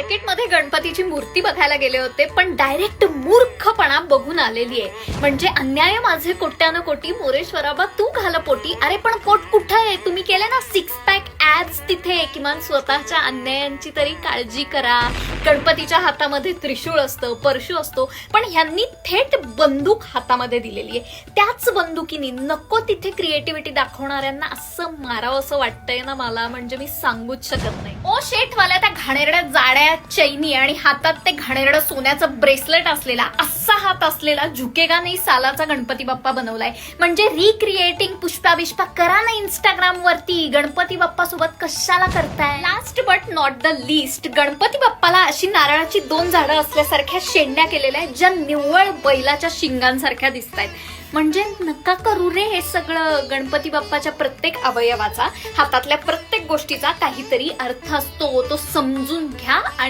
मार्केटमध्ये गणपतीची मूर्ती बघायला गेले होते पण डायरेक्ट मूर्खपणा बघून आलेली आहे. म्हणजे अन्याय माझे कोट्यानं कोटी मोरेश्वराबा तू घाल पोटी. अरे पण पोट कुठं आहे? तुम्ही केलं ना सिक्स पॅक ऍब्स तिथे. किमान स्वतःच्या अन्यायांची तरी काळजी करा. गणपतीच्या हातामध्ये त्रिशूळ असतं परशू असतो पण ह्यांनी थेट बंदूक हातामध्ये दिलेली आहे. त्याच बंदुकीने नको तिथे क्रिएटिव्हिटी दाखवणाऱ्यांना असं मारावं असं वाटतंय ना मला म्हणजे मी सांगूच शकत नाही. ओ शेठवाल्या त्या घाणेरड्या जाड्या चैनी आणि हातात ते घाणेरडं सोन्याचं ब्रेसलेट असलेला असा हात असलेला झुकेगा नाही सालाचा गणपती बाप्पा बनवलाय. म्हणजे रिक्रिएटिंग पुष्पा बिष्पा करा ना इंस्टाग्राम वरती गणपती बाप्पा सोबत कशाला करताय? Last but not the least Ganpati बाप्पाला अशी नारळाची दोन झाडं असल्यासारख्या शेंड्या केलेल्या आहेत ज्या निव्वळ बैलाच्या शिंगांसारख्या दिसत आहेत म्हणजे नका करू रे हे सगळं गणपती बाप्पाच्या प्रत्येक अवयवाचा हातातल्या प्रत्येक गोष्टीचा काहीतरी अर्थ असतो तो समजून घ्या आणि